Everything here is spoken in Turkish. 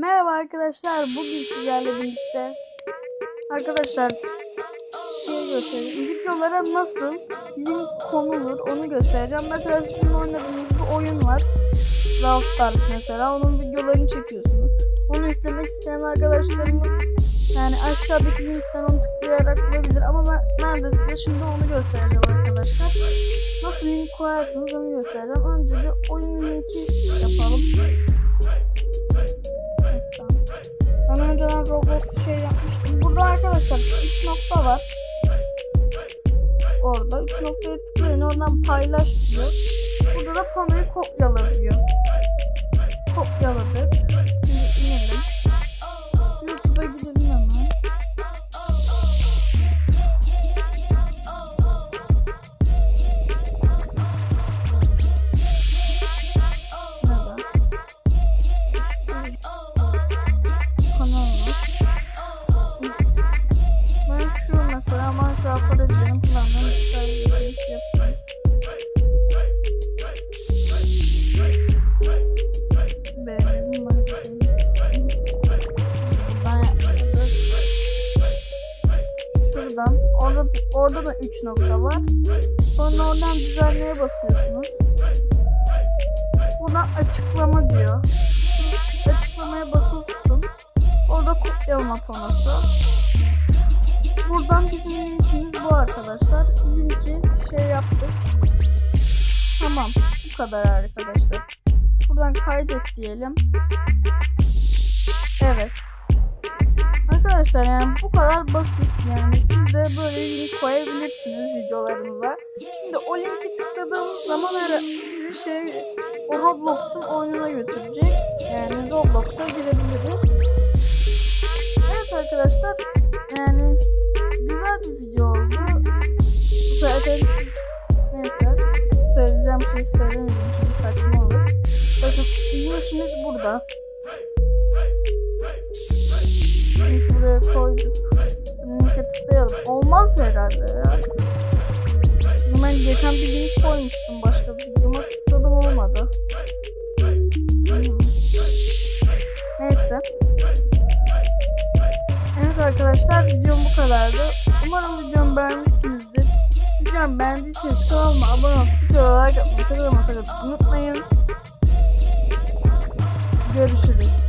Merhaba arkadaşlar. Bugün sizlerle birlikte arkadaşlar şey göstereyim. Videolara nasıl link konulur onu göstereceğim. Mesela sizin oynadığınız bir oyun var. Brawl Stars mesela. Onun videolarını çekiyorsunuz. Onu yüklemek isteyen arkadaşlarımız yani aşağıdaki linkten onu tıklayarak bulabilir. Ama ben, ben de size şimdi onu göstereceğim arkadaşlar. Nasıl link koyarsınız onu göstereceğim. Önce bir oyun linki yapalım. Şey yapmıştım. Burada arkadaşlar 3 nokta var. Orada 3 noktaya tıklayın oradan paylaş diyor. Burada da panoyu kopyala diyor. Kopyaladık. Şuradan. Orada, orada da 3 nokta var. Sonra oradan düzenleye basıyorsunuz. Buradan açıklama diyor. Açıklamaya basılı tutun. Orada kopyalama panosu. Buradan bizim linkimiz bu arkadaşlar. Linki şey yaptık. Tamam. Bu kadar arkadaşlar. Buradan kaydet diyelim. Arkadaşlar yani bu kadar basit. Yani siz de böyle link koyabilirsiniz videolarınıza. Şimdi o linki tıkladığımız zaman her bizi şey o Roblox'un oyununa götürecek. Yani Roblox'a girebiliriz. Evet arkadaşlar. Yani güzel bir video oldu. Zaten neyse söyleyeceğim şeyi söylemeyeceğim şimdi saçma olur. Bakın linkimiz burada. Buraya koyduk. Linke tıklayalım. Olmaz herhalde ya. Ben geçen bir link koymuştum başka bir videoma tıkladım olmadı. Hmm. Neyse. Evet arkadaşlar videom bu kadardı. Umarım videomu beğenmişsinizdir. Videomu beğendiyseniz kanalıma abone olup videoya like atmayı sakın sakın unutmayın. Görüşürüz.